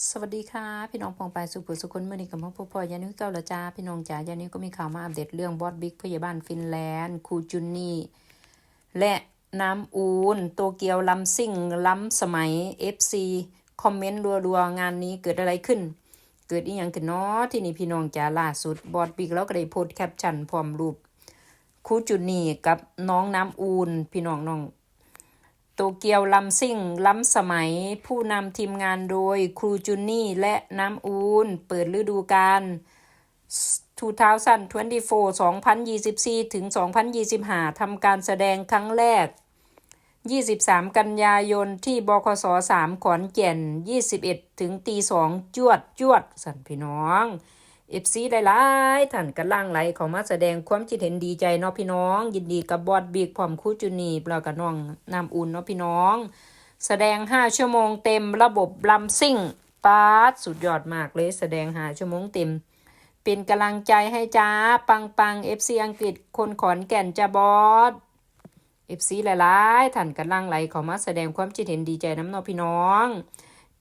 สวัสดีค่ะ พี่น้องปองปสุขุสุคนเมื่อนี้กับพ่อพ่อพอยานิวเก้าละจ้าพี่น้องจ๋ายานิวก็มีข่าวมาอัปเดตเรื่องบอสบิ๊กพยาบาลฟินแลนด์คูจุนนี่ และน้ำอูนโตเกียวลำซิ่งล้ำสมัย FC คอมเมนต์รัวๆ งานนี้เกิดอะไรขึ้น เกิดอีหยังขึ้นเนาะที่นี่พี่น้องจ๋าล่าสุดบอสบิ๊กแล้วก็ได้โพสแคปชั่นพร้อมรูปคูจุนนี่กับน้องน้ำอูนพี่น้องน้อง โตเกียวลำซิ่ง ล้ำสมัย ผู้นำทีมงานโดยครูจุนนี่และน้ำอูน เปิดฤดูกาล2024 2024 ถึง 2025ทำการแสดงครั้งแรก 23 กันยายนที่บคส3ขอนแก่น 21 ถึงตี2จวดจวด สันพี่น้อง เอฟซีหลายๆท่านกันล่างไหลเขามาแสดงความคิดเห็นดีใจเนาะพี่น้อง ยินดีกับบอดบีกพร้อมคู่จุนีแล้วกับน้องน้ำอุ่นเนาะพี่น้อง แสดง5ชั่วโมงเต็มระบบลำซิ่งปาดสุดยอดมากเลยแสดง5ชั่วโมงเต็ม เป็นกำลังใจให้จ้า ปังปังเอฟซีอังกฤษคนขอนแก่นจะบอสเอฟซีหลายๆท่านกำลังไหลเขามาแสดงความคิดเห็นดีใจน้ำเนอพี่น้อง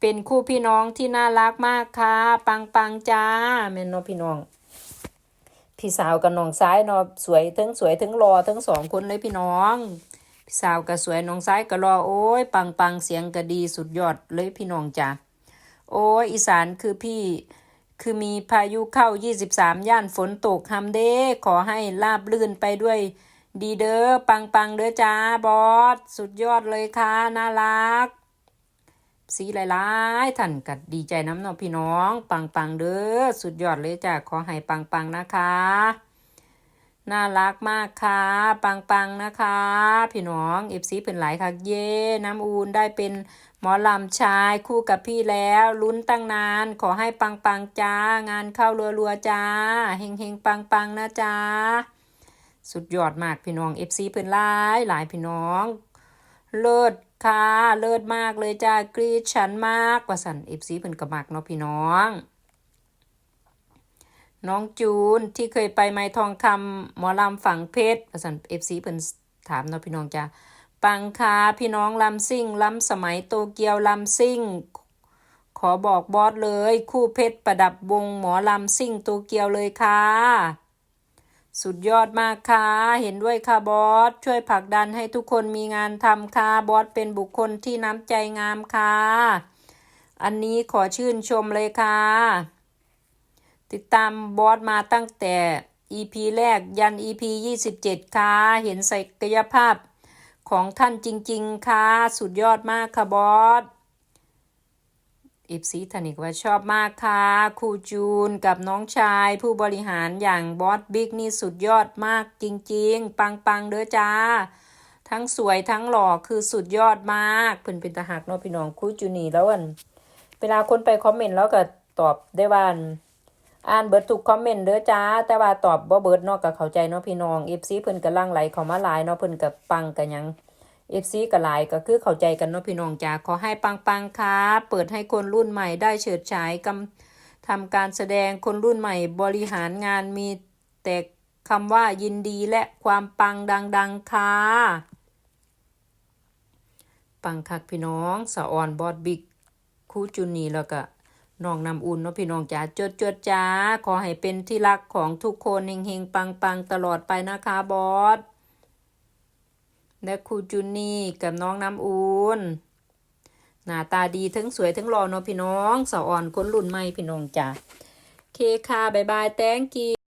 เป็นคู่พี่น้องที่น่ารักมากค่ะ ปังปังจ้าแม่นเนอพี่น้อง พี่สาวกับน้องซ้ายเนาะสวยทั้งสวยทั้งรอทั้งสองคนเลยพี่น้อง พี่สาวก็สวยน้องซ้ายก็รอโอ้ยปังปังเสียงก็ดีสุดยอดเลยพี่น้องจ้าโอ้ยอีสานคือพี่คือมีพายุเข้า 23 ย่านฝนตกฮัมเด้ขอให้ลาบลื่นไปด้วย ดีเด้อปังปังเด้อจ้าบอส สุดยอดเลยค่ะ น่ารัก สีหลายๆท่านกัดดีใจน้ำเนอพี่น้อง ปังปังเด้อสุดยอดเลยจ้าขอให้ปังปังนะคะ น่ารักมากค่ะ ปังปังนะคะ พี่น้องเอฟซีเป็นหลายค่ะเย่น้ำอูนได้เป็นหมอลำชายคู่กับพี่แล้วลุ้นตั้งนาน ขอให้ปังปังจ้างานเข้ารัวๆจ้าเฮงเฮงปังปังนะจ้าสุดยอดมากพี่น้องเอฟซีเพิ่นหลายหลายพี่น้อง เลิศ ค่ะ เลิศมากเลยจ้ากรีดฉันมากว่าสันเอฟซีเพิ่นกระมักเนาะพี่น้อง น้องจูนที่เคยไปไม้ทองคำหมอลำฝั่งเพชรว่าสันเอฟซีเพิ่นถามเนาะพี่น้องจ้าปังคาพี่น้องลำซิ่งลำสมัยโตเกียวลำซิ่ง ขอบอกบอสเลย คู่เพชรประดับวงหมอลำซิ่งโตเกียวเลยค่ะ สุดยอดมากค่ะ เห็นด้วยค่ะบอส ช่วยผลักดันให้ทุกคนมีงานทำค่ะ บอสเป็นบุคคลที่น้ำใจงามค่ะ อันนี้ขอชื่นชมเลยค่ะ ติดตามบอสมาตั้งแต่ EP แรกยัน EP 27 ค่ะ เห็นศักยภาพของท่านจริง ๆ ค่ะ สุดยอดมากค่ะบอส อิฟซีธนิกว่าชอบมากค่ะครูจูนกับน้องชายผู้บริหารอย่างบอสบิ๊กนี่สุดยอดมากจริงๆปังปังๆเด้อจ้า ทั้งสวยทั้งหล่อคือสุดยอดมากเพิ่นเป็นตาหักเนาะพี่น้องครูจูนี่แล้วอันเวลาคนไปคอมเมนต์แล้วก็ตอบได้ว่าอันอ่านเบิดทุกคอมเมนต์เด้อจ้า แต่ว่าตอบบ่เบิดเนาะก็เข้าใจเนาะพี่น้อง FC เพิ่นกำลังไหลเข้ามาหลายเนาะเพิ่นก็ปังกันยัง เอฟซีกับหลายก็คือเข้าใจกันเนาะพี่น้องจ้าขอให้ปังปังๆค่ะเปิดให้คนรุ่นใหม่ได้เฉิดฉายกำทำการแสดงคนรุ่นใหม่บริหารงานมีแต่คำว่ายินดีและความปังดัง ๆ ค่ะ ปังคักพี่น้องสะออนบอดบิ๊กคูจุนีแล้วก็น้องนำอุ่นเนาะพี่น้องจ้าจดจดจ้า ขอให้เป็นที่รักของทุกคนเฮงๆปังๆตลอดไปนะคะบอส และครูจูนี่กับน้องน้ำอูนหน้าตาดีทั้งสวยทั้งหล่อเนาะพี่น้องสาวอ่อนคนรุ่นใหม่พี่น้องจ้ะเคค่ะบายบายแตงกี